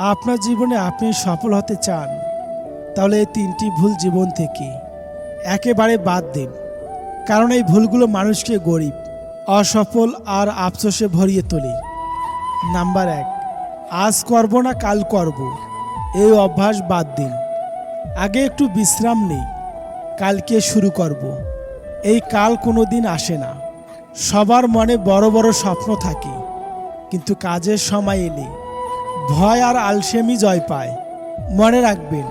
আপনার জীবনে আপনি সফল হতে চান, তাহলে এই তিনটি ভুল জীবন থেকে একেবারে বাদ দিন। কারণ এই ভুলগুলো মানুষকে গরিব, অসফল আর আফসোসে ভরিয়ে তোলে। নাম্বার এক, আজ করব না কাল করব। এই অভ্যাস বাদ দিন। আগে একটু বিশ্রাম নেই। কালকে শুরু করব। এই কাল কোনো দিন আসে না। সবার মনে বড় বড় স্বপ্ন থাকে। কিন্তু কাজের সময় এলে ভয় আর আলসেমি জয় পায়। মনে রাখবেন,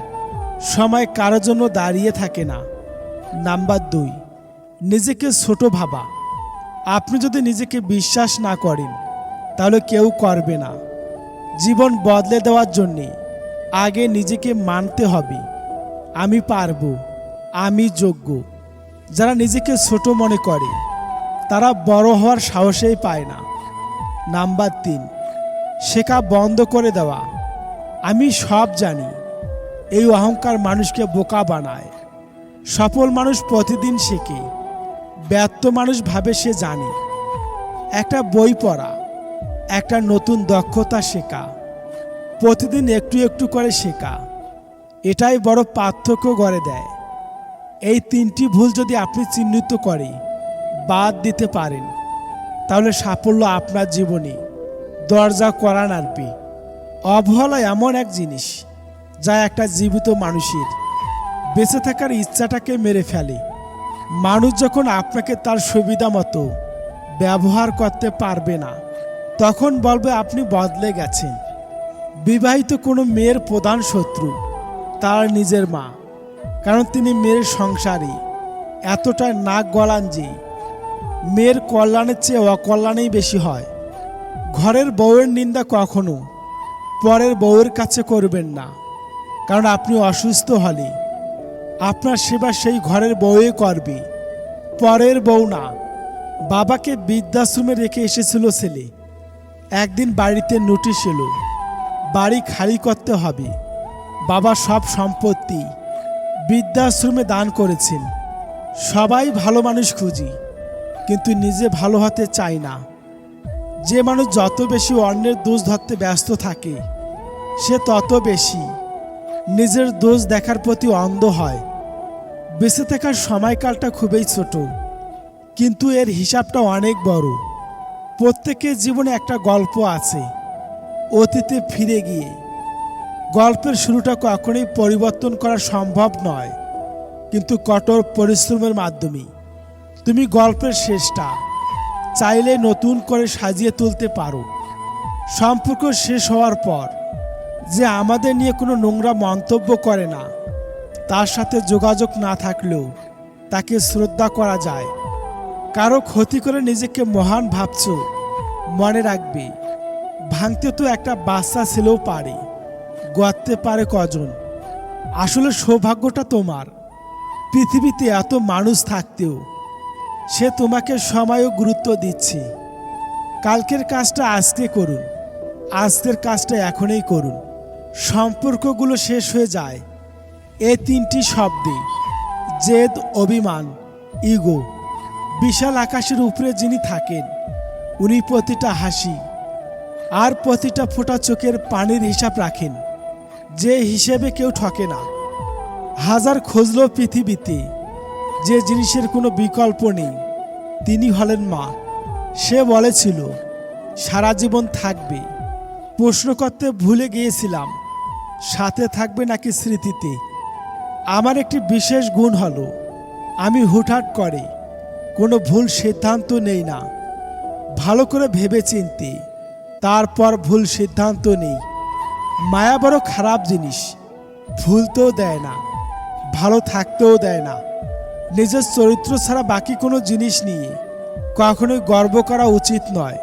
সময় কারোর জন্য দাঁড়িয়ে থাকে না। নাম্বার দুই, নিজেকে ছোট ভাবা। আপনি যদি নিজেকে বিশ্বাস না করেন, তাহলে কেউ করবে না। জীবন বদলে দেওয়ার জন্যে আগে নিজেকে মানতে হবে। আমি পারব, আমি যোগ্য। যারা নিজেকে ছোট মনে করে, তারা বড় হওয়ার সাহসেই পায় না। নাম্বার তিন শেখা বন্ধ করে দেওয়া। আমি সব জানি, এই অহংকার মানুষকে বোকা বানায়। সফল মানুষ প্রতিদিন শেখে, ব্যর্থ মানুষ ভাবে সে জানে। একটা বই পড়া, একটা নতুন দক্ষতা শেখা, প্রতিদিন একটু একটু করে শেখা, এটাই বড় পার্থক্য গড়ে দেয়। এই তিনটি ভুল যদি আপনি চিহ্নিত করে, বাদ দিতে পারেন, তাহলে সাফল্য আপনার জীবনে। দরজা করা নাড়বে অবহেলা এমন এক জিনিস যা একটা জীবিত মানুষের বেঁচে থাকার ইচ্ছাটাকে মেরে ফেলে। মানুষ যখন আপনাকে তার সুবিধা মতো ব্যবহার করতে পারবে না, তখন বলবে আপনি বদলে গেছেন। বিবাহিত কোনো মেয়ের প্রধান শত্রু তার নিজের মা, কারণ তিনি মেয়ের সংসারে। এতটা নাক গলান যে মেয়ের কল্যাণের চেয়ে অকল্যাণেই বেশি হয়। ঘরের বউয়ের নিন্দা কখনো পরের বউয়ের কাছে করবেন না। কারণ আপনি অসুস্থ হলে আপনার সেবা সেই ঘরের বউয়ে করবে। পরের বউ না। বাবাকে বৃদ্ধাশ্রমে রেখে এসেছিল ছেলে। একদিন বাড়িতে নোটিশ এলো, বাড়ি খালি করতে হবে। বাবা সব সম্পত্তি বৃদ্ধাশ্রমে দান করেছেন। সবাই ভালো মানুষ খুঁজি, কিন্তু নিজে ভালো হতে চায় না। যে মানুষ যত বেশি অন্যের দোষ ধরতে ব্যস্ত থাকে, সে তত বেশি নিজের দোষ দেখার প্রতি অন্ধ হয়। বেঁচে থাকার সময়কালটা খুবই ছোট, কিন্তু এর হিসাবটা অনেক বড়। প্রত্যেকের জীবনে একটা গল্প আছে, অতীতে ফিরে গিয়ে। গল্পের শুরুটা কখনোই পরিবর্তন করা সম্ভব নয়, কিন্তু কঠোর পরিশ্রমের মাধ্যমে। তুমি গল্পের শেষটা চাইলে নতুন করে সাজিয়ে তুলতে পারো। সম্পর্ক শেষ হওয়ার পর যে আমাদের নিয়ে কোনো নোংরা মন্তব্য করে না, তার সাথে যোগাযোগ না থাকলেও তাকে শ্রদ্ধা করা যায়। কারও ক্ষতি করে নিজেকে মহান ভাবছ, মনে রাখবে, ভাঙতে তো একটা বাচ্চা ছেলেও পারে, গড়তে পারে কজন। আসলে সৌভাগ্যটা তোমার। পৃথিবীতে এত মানুষ থাকতেও সে তোমাকে সময় ও গুরুত্ব দিচ্ছে। কালকের কাজটা আজকে করুন। আজকের কাজটা এখনই করুন। সম্পর্কগুলো শেষ হয়ে যায়। এ তিনটি শব্দে। জেদ, অভিমান, ইগো। বিশাল আকাশের উপরে যিনি থাকেন, উনি প্রতিটা হাসি আর প্রতিটা ফোঁটা চোখের পানির হিসাব রাখেন। যে হিসেবে কেউ ঠকে না। হাজার খুঁজলো পৃথিবীতে। যে জিনিসের কোনো বিকল্প নেই, তিনি হলেন মা। সে বলেছিল, সারা জীবন থাকবে। প্রশ্ন করতে ভুলে গিয়েছিলাম। সাথে থাকবে নাকি স্মৃতিতে? আমার একটি বিশেষ গুণ হলো, আমি হুটহাট করে। কোনো ভুল সিদ্ধান্ত নেই না। ভালো করে ভেবে চিনতে তারপর ভুল সিদ্ধান্ত নেই। মায়া বড় খারাপ জিনিস। ভুলতেও দেয় না। ভালো থাকতেও দেয় না। নিজের চরিত্র ছাড়া বাকি কোনো জিনিস নিয়ে কখনোই গর্ব করা উচিত নয়।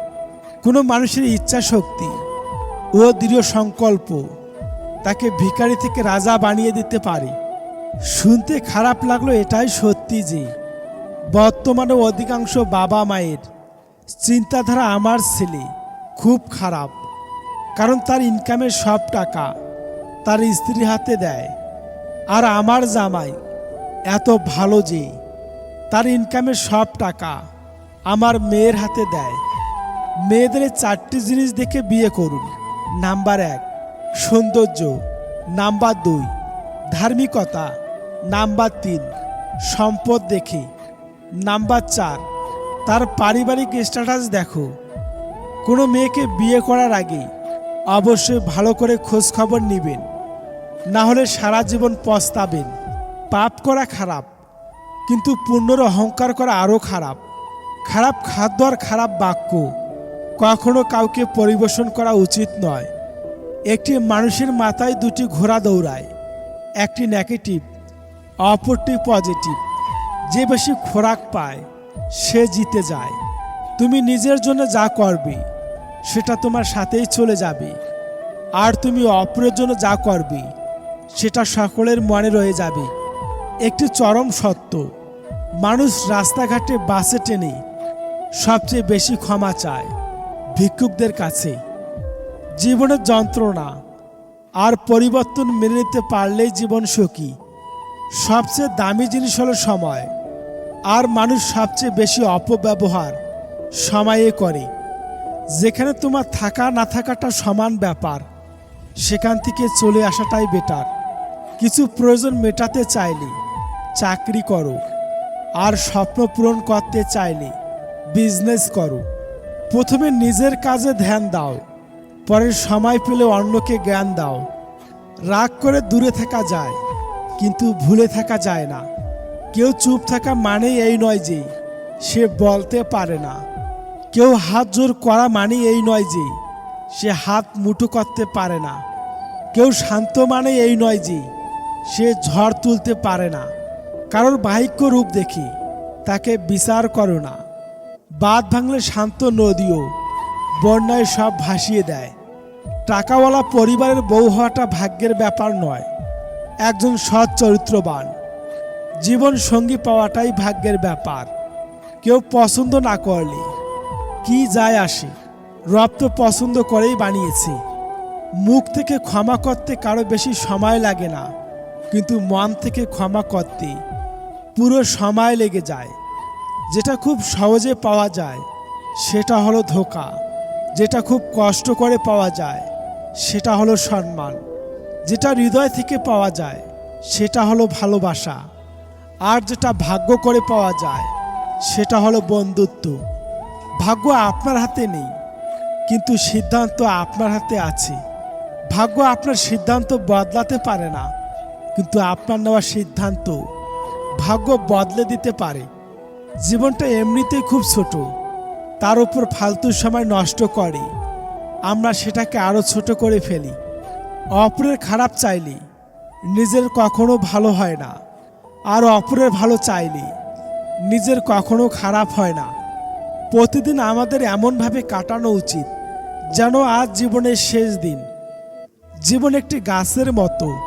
কোনো মানুষের ইচ্ছা শক্তি ও দৃঢ় সংকল্প তাকে ভিখারি থেকে রাজা বানিয়ে দিতে পারে। শুনতে খারাপ লাগল এটাই সত্যি যে বর্তমানে অধিকাংশ বাবা মায়ের চিন্তাধারা আমার ছেলে খুব খারাপ, কারণ তার ইনকামের সব টাকা তার স্ত্রী হাতে দেয়। আর আমার জামাই এত ভালো যে তার ইনকামের সব টাকা আমার মেয়ের হাতে দেয়। মেয়েদের চারটি জিনিস দেখে বিয়ে করুন। নাম্বার এক, সৌন্দর্য। নাম্বার দুই, ধার্মিকতা। নাম্বার তিন, সম্পদ দেখে। নাম্বার চার, তার পারিবারিক স্ট্যাটাস দেখো। কোনো মেয়েকে বিয়ে করার আগে অবশ্যই ভালো করে খোঁজখবর নেবেন। না হলে সারা জীবন পস্তাবেন। পাপ করা খারাপ, কিন্তু পূর্ণর অহংকার করা আরও খারাপ। খারাপ খাদ্য আর খারাপ বাক্য কখনো কাউকে পরিবেশন করা উচিত নয়। একটি মানুষের মাথায় দুটি ঘোড়া দৌড়ায়, একটি নেগেটিভ অপরটি পজিটিভ যে বেশি খোরাক পায়, সে জিতে যায়। তুমি নিজের জন্য যা করবে, সেটা তোমার সাথেই চলে যাবে। আর তুমি অপরের জন্য যা করবে, সেটা সকলের মনে রয়ে যাবে। একটি চরম সত্য। মানুষ রাস্তাঘাটে বাসে টেনে সবচেয়ে বেশি ক্ষমা চায় ভিক্ষুকদের কাছে। জীবনের যন্ত্রণা আর পরিবর্তন মেনে নিতে পারলেই জীবন সুখী। সবচেয়ে দামি জিনিস হলো সময়। আর মানুষ সবচেয়ে বেশি অপব্যবহার সময়ে করে। যেখানে তোমার থাকা না থাকাটা সমান ব্যাপার, সেখান থেকে চলে আসাটাই বেটার কিছু প্রয়োজন মেটাতে চাইলে চাকরি করো। আর স্বপ্ন পূরণ করতে চাইলে বিজনেস করো। প্রথমে নিজের কাজে ধ্যান দাও। পরে সময় পেলে অন্যকে জ্ঞান দাও। রাগ করে দূরে থাকা যায়, কিন্তু ভুলে থাকা যায় না। কেউ চুপ থাকা মানে এই নয় যে, সে বলতে পারে না। কেউ হাত জোর করা মানে এই নয় যে, সে হাত মুঠো করতে পারে না। কেউ শান্ত মানে এই নয় যে, সে ঝড় তুলতে পারে না। কারোর বাহিক্য রূপ দেখি, তাকে বিচার করো না। বাদ ভাঙলে শান্ত নদীও, বন্যায় সব ভাসিয়ে দেয়। টাকাওয়ালা পরিবারের বউ হওয়াটা ভাগ্যের ব্যাপার নয়, একজন সৎ চরিত্রবান। জীবন সঙ্গী পাওয়াটাই ভাগ্যের ব্যাপার। কেউ পছন্দ না করলে, কি যায় আসে? রব তো পছন্দ করেই বানিয়েছে। মুখ থেকে ক্ষমা করতে কারও বেশি সময় লাগে না, কিন্তু মন থেকে ক্ষমা করতে পুরো সময় লেগে যায়। যেটা খুব সহজে পাওয়া যায়, সেটা হলো ধোকা। যেটা খুব কষ্ট করে পাওয়া যায়, সেটা হলো সম্মান। যেটা হৃদয় থেকে পাওয়া যায়, সেটা হলো ভালোবাসা। আর যেটা ভাগ্য করে পাওয়া যায়, সেটা হলো বন্ধুত্ব। ভাগ্য আপনার হাতে নেই, কিন্তু সিদ্ধান্ত আপনার হাতে আছে। ভাগ্য আপনার সিদ্ধান্ত বদলাতে পারে না, কিন্তু আপনার নেওয়া সিদ্ধান্ত ভাগ্য বদলে দিতে পারে। জীবনটা এমনিতেই খুব ছোট। তার উপর ফালতু সময় নষ্ট করে। আমরা সেটাকে আরও ছোট করে ফেলি। অপরের খারাপ চাইলে নিজের কখনো ভালো হয় না। আর অপরের ভালো চাইলে নিজের কখনো খারাপ হয় না। প্রতিদিন আমাদের এমনভাবে কাটানো উচিত যেন আজ জীবনের শেষ দিন। জীবন একটি গাছের মতো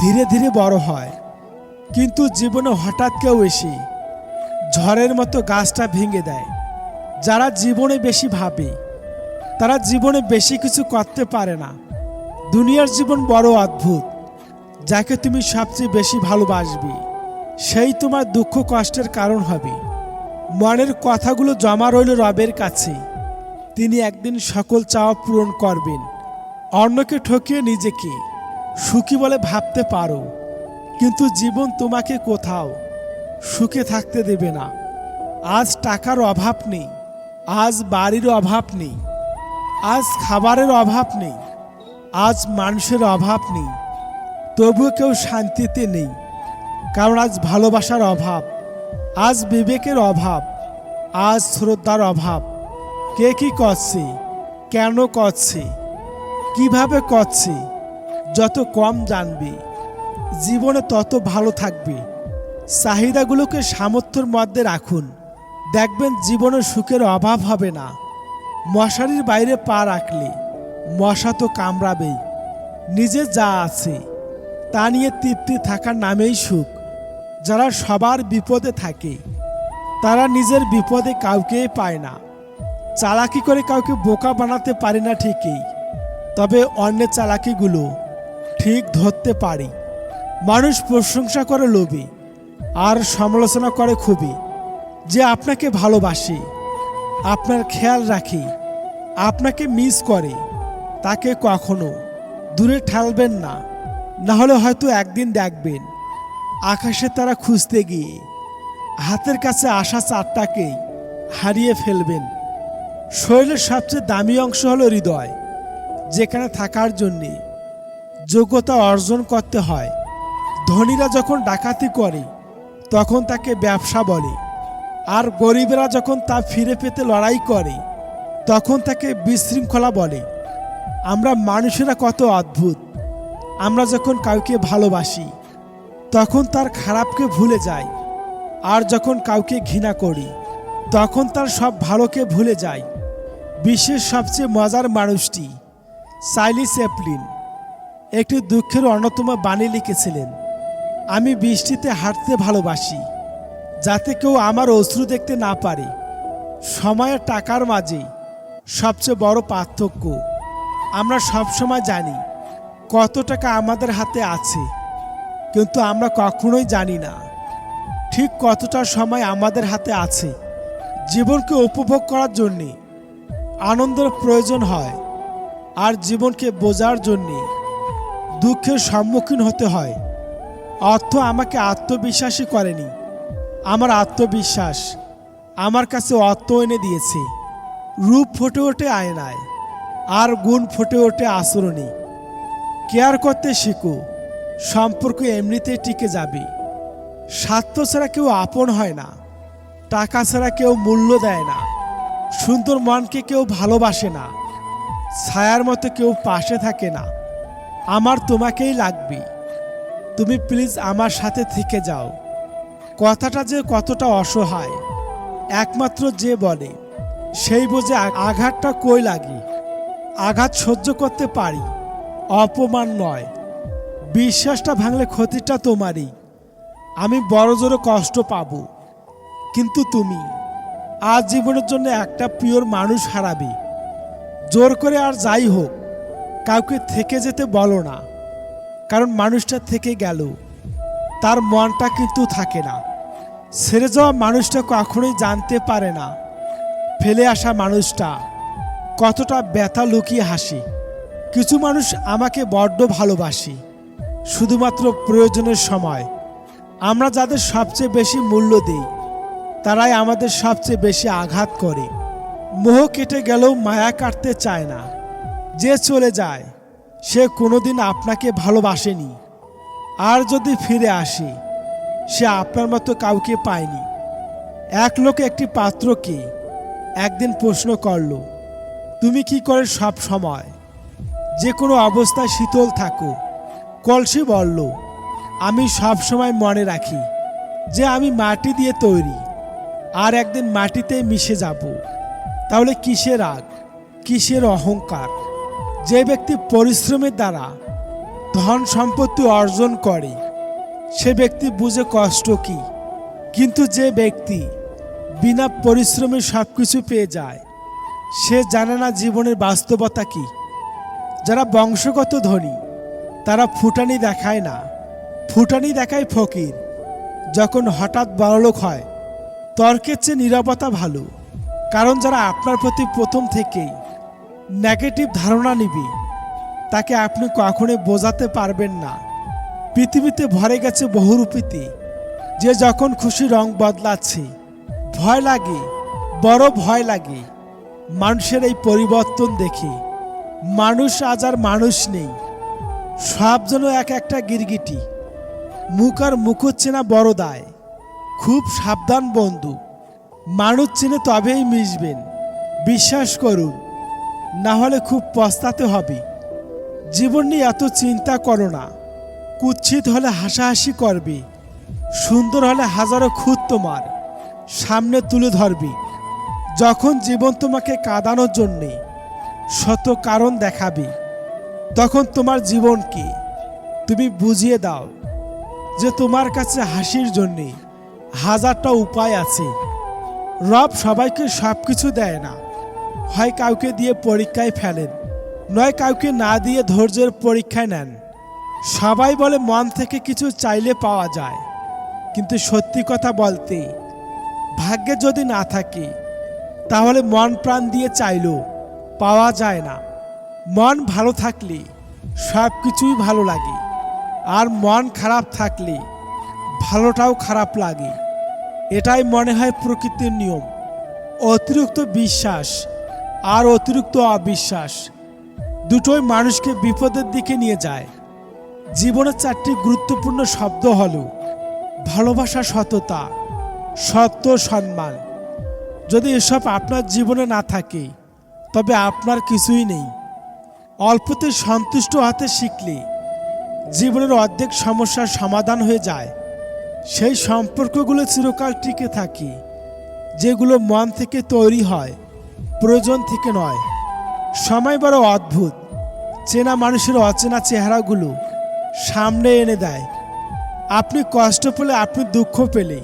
ধীরে ধীরে বড় হয়। কিন্তু জীবনে হঠাৎ কেউ এসে ঝড়ের মতো গাছটা ভেঙে দেয়। যারা জীবনে বেশি ভাবে, তারা জীবনে বেশি কিছু করতে পারে না। দুনিয়ার জীবন বড় অদ্ভুত, যাকে তুমি সবচেয়ে বেশি ভালোবাসবে। সেই তোমার দুঃখ কষ্টের কারণ হবে। মনের কথাগুলো জমা রইল রবের কাছে। তিনি একদিন সকল চাওয়া পূরণ করবেন। অন্যকে ঠকিয়ে নিজেকে সুখী বলে ভাবতে পারো। কিন্তু জীবন তোমাকে কোথাও সুখে থাকতে দেবে না। আজ টাকার অভাব নেই, আজ বাড়ির অভাব নেই, আজ খাবারের অভাব নেই, আজ মানুষের অভাব নেই। তবুও কেউ শান্তিতে নেই, কারণ আজ ভালোবাসার অভাব, আজ বিবেকের অভাব, আজ শ্রদ্ধার অভাব। কে কি করছে, কেন করছে, কীভাবে করছে, যত কম জানবে। জীবনে তত ভালো থাকবে। চাহিদাগুলোকে সামর্থ্যের মধ্যে রাখুন। দেখবেন জীবনে সুখের অভাব হবে না। মশারির বাইরে পা রাখলে মশা তো কামড়াবেই। নিজে যা আছে, তা নিয়ে তৃপ্তি থাকার নামেই সুখ। যারা সবার বিপদে থাকে, তারা নিজের বিপদে কাউকে পায় না। চালাকি করে কাউকে বোকা বানাতে পারি না ঠিকই, তবে অন্যের চালাকিগুলো ঠিক ধরতে পারি। মানুষ প্রশংসা করে লোভী, আর সমালোচনা করে খুবই যে আপনাকে ভালোবাসে, আপনার খেয়াল রাখি, আপনাকে মিস করে, তাকে কখনো দূরে ঠালবেন না। না হলে হয়তো একদিন দেখবেন, আকাশে তারা খুঁজতে গিয়ে হাতের কাছে আসা চারটাকেই হারিয়ে ফেলবেন। শরীরের সবচেয়ে দামি অংশ হলো হৃদয়, যেখানে থাকার জন্যে যোগ্যতা অর্জন করতে হয়। ধনীরা যখন ডাকাতি করে, তখন তাকে ব্যবসা বলে। আর গরিবেরা যখন তা ফিরে পেতে লড়াই করে, তখন তাকে বিশৃঙ্খলা বলে। আমরা মানুষেরা কত অদ্ভুত। আমরা যখন কাউকে ভালোবাসি, তখন তার খারাপকে ভুলে যাই। আর যখন কাউকে ঘৃণা করি, তখন তার সব ভালোকে ভুলে যাই। বিশ্বের সবচেয়ে মজার মানুষটি সাইলি চ্যাপলিন। একটি দুঃখের অন্যতম বাণী লিখেছিলেন। আমি বৃষ্টিতে হাঁটতে ভালোবাসি, যাতে কেউ আমার অশ্রু দেখতে না পারে। সময়ের টাকার মাঝে সবচেয়ে বড় পার্থক্য, আমরা সবসময় জানি কত টাকা আমাদের হাতে আছে, কিন্তু আমরা কখনোই জানি না ঠিক কতটা সময় আমাদের হাতে আছে। জীবনকে উপভোগ করার জন্যে আনন্দের প্রয়োজন হয়, আর জীবনকে বোঝার জন্যে দুঃখের সম্মুখীন হতে হয়। অর্থ আমাকে আত্মবিশ্বাসী করেনি। আমার আত্মবিশ্বাস আমার কাছে অর্থ এনে দিয়েছে। রূপ ফুটে ওঠে আয়নায়, আর গুণ ফুটে ওঠে আচরণে। কেয়ার করতে শেখো, সম্পর্ক এমনিতেই টিকে যাবে। স্বার্থ ছাড়া কেউ আপন হয় না, টাকা ছাড়া কেউ মূল্য দেয় না, সুন্দর মনকে কেউ ভালোবাসে না, ছায়ার মতো কেউ পাশে থাকে না। আমার তোমাকেই লাগবে। তুমি প্লিজ আমার সাথে থেকে যাও। কথাটা যে কতটা অসহায়, একমাত্র যে বলে, সেই বোঝে আঘাতটা কই লাগে। আঘাত সহ্য করতে পারি, অপমান নয়। বিশ্বাসটা ভাঙলে ক্ষতিটা তোমারই। আমি বড় জোরে কষ্ট পাবো। কিন্তু তুমি, আজ জীবনের জন্য একটা পিওর মানুষ হারাবে। জোর করে আর যাই হোক, কাউকে থেকে যেতে বলো না। কারণ মানুষটা থেকে গেল। তার মনটা কিন্তু থাকে না। ছেড়ে যাওয়া মানুষটা কখনোই জানতে পারে না। ফেলে আসা মানুষটা কতটা ব্যথা লুকিয়ে হাসি। কিছু মানুষ আমাকে বড্ড ভালোবাসি, শুধুমাত্র প্রয়োজনের সময়। আমরা যাদের সবচেয়ে বেশি মূল্য দিই, তারাই আমাদের সবচেয়ে বেশি আঘাত করে। মোহ কেটে গেলেও মায়া কাটতে চায় না। যে চলে যায় সে কোনোদিন আপনাকে ভালোবাসেনি। আর যদি ফিরে আসে, সে আপনার মতো কাউকে পায়নি। এক লোক একটি পাত্রকে একদিন প্রশ্ন করল, তুমি কি করে সব সময় যে কোনো অবস্থায় শীতল থাকো? কলসি বলল, আমি সব সময় মনে রাখি যে আমি মাটি দিয়ে তৈরি আর একদিন মাটিতে মিশে যাব। তাহলে কিসের রাগ, কিসের অহংকার? যে ব্যক্তি পরিশ্রমের দ্বারা ধন সম্পত্তি অর্জন করে, সে ব্যক্তি বুঝে কষ্ট কি। কিন্তু যে ব্যক্তি বিনা পরিশ্রমে সব কিছু পেয়ে যায়, সে জানে না জীবনের বাস্তবতা কি। যারা বংশগত ধনী, তারা ফুটানি দেখায় না। ফুটানি দেখায় ফকির। যখন হঠাৎ বড়লোক হয়, তর্কের চেয়ে নিরাপত্তা ভালো। কারণ যারা আপনার প্রতি প্রথম থেকেই নেগেটিভ ধারণা নিবে। তাকে আপনি কখনোই বোঝাতে পারবেন না। পৃথিবীতে ভরে গেছে বহুরূপীতে। যে যখন খুশি রং বদলাচ্ছে, ভয় লাগে, বড় ভয় লাগে। মানুষের এই পরিবর্তন দেখে। মানুষ আজ আর মানুষ নেই। সব যেন এক একটা গিরগিটি। মুখ আর মুখর চেনা বড় দায় খুব সাবধান বন্ধু। মানুষ চিনে তবেই মিশবেন। বিশ্বাস করুন। না হলে খুব পস্তাতে হবে। জীবন নিয়ে এত চিন্তা করো না। কুৎসিত হলে হাসাহাসি করবে। সুন্দর হলে হাজারো খুঁত তোমার। সামনে তুলে ধরবে। যখন জীবন তোমাকে কাঁদানোর জন্যে শত কারণ দেখাবে, তখন তোমার জীবনকে তুমি বুঝিয়ে দাও যে তোমার কাছে হাসির জন্যে হাজারটা উপায় আছে। রব সবাইকে সব কিছু দেয় না। হয় কাউকে দিয়ে পরীক্ষায় ফেলেন, নয় কাউকে না দিয়ে ধৈর্যের পরীক্ষায় নেন। সবাই বলে মন থেকে কিছু চাইলে পাওয়া যায়, কিন্তু সত্যি কথা বলতে, ভাগ্যে যদি না থাকে, তাহলে মন প্রাণ দিয়ে চাইলেও পাওয়া যায় না। মন ভালো থাকলে সব কিছুই ভালো লাগে, আর মন খারাপ থাকলে ভালোটাও খারাপ লাগে। এটাই মনে হয় প্রকৃতির নিয়ম। অতিরিক্ত বিশ্বাস আর অতিরিক্ত অবিশ্বাস। দুটোই মানুষকে বিপদের দিকে নিয়ে যায়। জীবনের চারটি গুরুত্বপূর্ণ শব্দ হল ভালোবাসা, সততা, সত্য, সম্মান। যদি এসব আপনার জীবনে না থাকে, তবে আপনার কিছুই নেই। অল্পতে সন্তুষ্ট হতে শিখলে জীবনের অর্ধেক সমস্যার সমাধান হয়ে যায়। সেই সম্পর্কগুলো চিরকাল টিকে থাকে, যেগুলো মন থেকে তৈরি হয়। প্রয়োজন থেকে নয়। সময় বড় অদ্ভুত। চেনা মানুষের অচেনা চেহারাগুলো সামনে এনে দেয়। আপনি কষ্ট পেলে আপনি দুঃখ পেলে,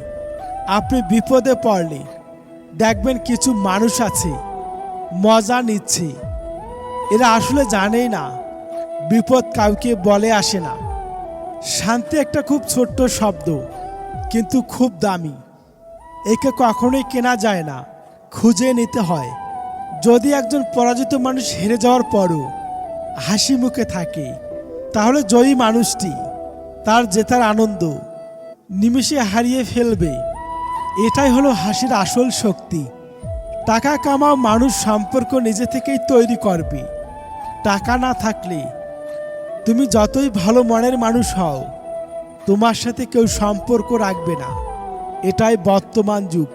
আপনি বিপদে পড়লে দেখবেন কিছু মানুষ আছে, মজা নিচ্ছে। এরা আসলে জানেই না, বিপদ কাউকে বলে আসে না। শান্তি একটা খুব ছোট্ট শব্দ, কিন্তু খুব দামি। একে কখনোই কেনা যায় না, খুঁজে নিতে হয়। যদি একজন পরাজিত মানুষ হেরে যাওয়ার পরও হাসি মুখে থাকে, তাহলে জয়ী মানুষটি তার জেতার আনন্দ নিমিষে হারিয়ে ফেলবে। এটাই হলো হাসির আসল শক্তি। টাকা কামাও মানুষ সম্পর্ক নিজে থেকেই তৈরি করবে। টাকা না থাকলে তুমি যতই ভালো মনের মানুষ হও, তোমার সাথে কেউ সম্পর্ক রাখবে না। এটাই বর্তমান যুগ।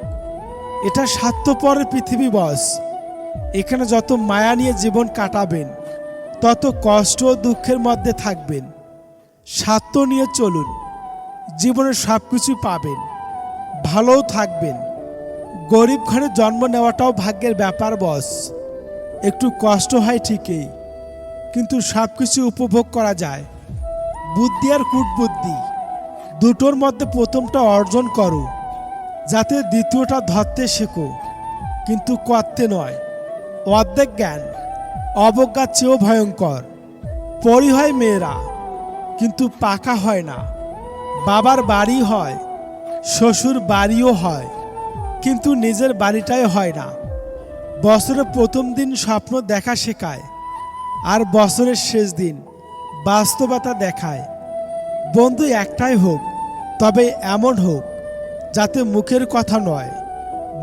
এটা স্বার্থপরের পৃথিবী বস। এখানে যত মায়া নিয়ে জীবন কাটাবেন, তত কষ্ট ও দুঃখের মধ্যে থাকবেন। স্বার্থ নিয়ে চলুন, জীবনে সব কিছু পাবেন, ভালোও থাকবেন। গরিব ঘরে জন্ম নেওয়াটাও ভাগ্যের ব্যাপার, বস। একটু কষ্ট হয় ঠিকই, কিন্তু সব কিছু উপভোগ করা যায়। বুদ্ধি আর কূটবুদ্ধি, দুটোর মধ্যে প্রথমটা অর্জন করো, যাতে দ্বিতীয়টা ধরতে শেখো, কিন্তু করতে নয়। অর্ধেক জ্ঞান অবজ্ঞার চেয়েও ভয়ঙ্কর। পরি হয় মেয়েরা, কিন্তু পাকা হয় না। বাবার বাড়ি হয়, শ্বশুর বাড়িও হয়, কিন্তু নিজের বাড়িটাই হয় না। বছরের প্রথম দিন স্বপ্ন দেখা শেখায়, আর বছরের শেষ দিন বাস্তবতা দেখায়। বন্ধু একটাই হোক, তবে এমন হোক, যাতে মুখের কথা নয়,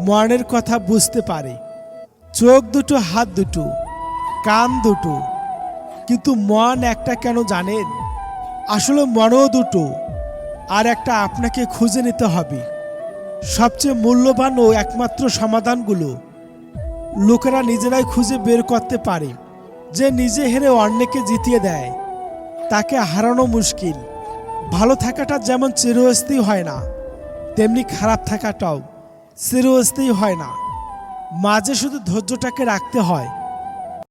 মনের কথা বুঝতে পারে। চোখ দুটো, হাত দুটো, কান দুটো। কিন্তু মন একটা কেন জানেন? আসলে মনও দুটো, আর একটা আপনাকে খুঁজে নিতে হবে। সবচেয়ে মূল্যবান ও একমাত্র সমাধানগুলো লোকেরা নিজেরাই খুঁজে বের করতে পারে। যে নিজে হেরে অন্যকে জিতিয়ে দেয়, তাকে হারানো মুশকিল। ভালো থাকাটা যেমন চিরস্থায়ী হয় না, তেমনি খারাপ থাকাটাও চিরস্থায়ী হয় না। মাঝে শুধু ধৈর্যটাকে রাখতে হয়।